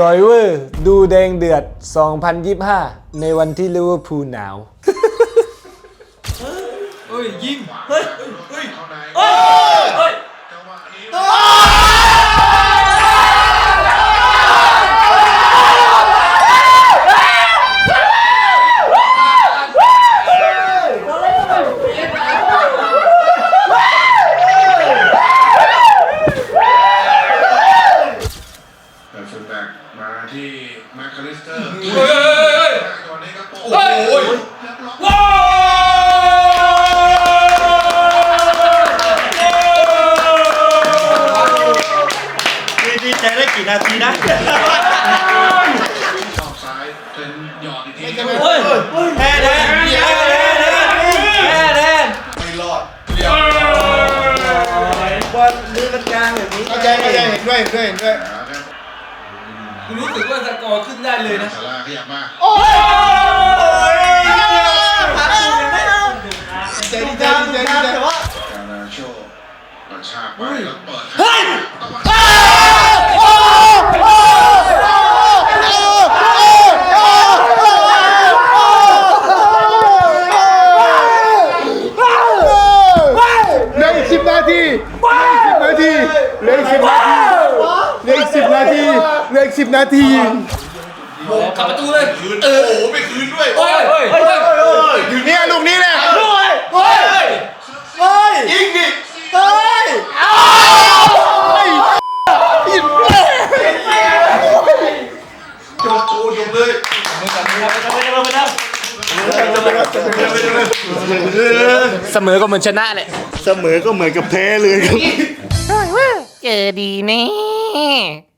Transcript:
รอยเวอร์ ดูแดงเดือด 2025 ในวันที่ลิเวอร์พูลหนาว เฮ้ยยิง เฮ้ย เฮ้ยเข้าในเฮ้ย บ็กมาที่แมคคาลิสเตอร์เฮ้ยเฮ้ยตอนนี้ครับโอ้เฮ้ยโหเฮ้ยเรียบร้อยว้าวดีดีใจได้กี่นาทีนะชอบซ้ายเป็นหยอดอีกทีเฮ้ยแพ้แดนแพ้แดนแพ้แดนไม่รอดเรียบบอลมือกันกลางแบบนี้เข้าใจเข้าใจเห็นด้วยเห็นด้วยเห็นด้วยร้อยค รับกูรู้สึกว่าสกอร์ขึ้นได้เลยนะซาร่าขยับมาโอ้ยพักตูยังไม่ใจดีใจดีใจดีใจแต่ว่าการนาโชกระชากไปแล้วเปิดเฮ้ยต้องมาเหลืออีกสิบนาทีเหลืออีกสิบนาทีเหลืออีกสิบนาทีเหลืออีกสิบ นาทีเหลืออีกสิบนาทีขับประตูเลยคืนโอ้โหไม่คืนด้วยเฮ้ยเฮ้ยเฮ้ยอยู่เนี่ยลูกนี้แหละด้วยเฮ้ยเฮ้ยยิงดิเฮ้ยจบโอ้จบเลยไม่ทำไม่ทำไม่ทำเสมอก็เหมือนชนะแหละเสมอก็เหมือนกับแพ้เลยครับเจอดีแน่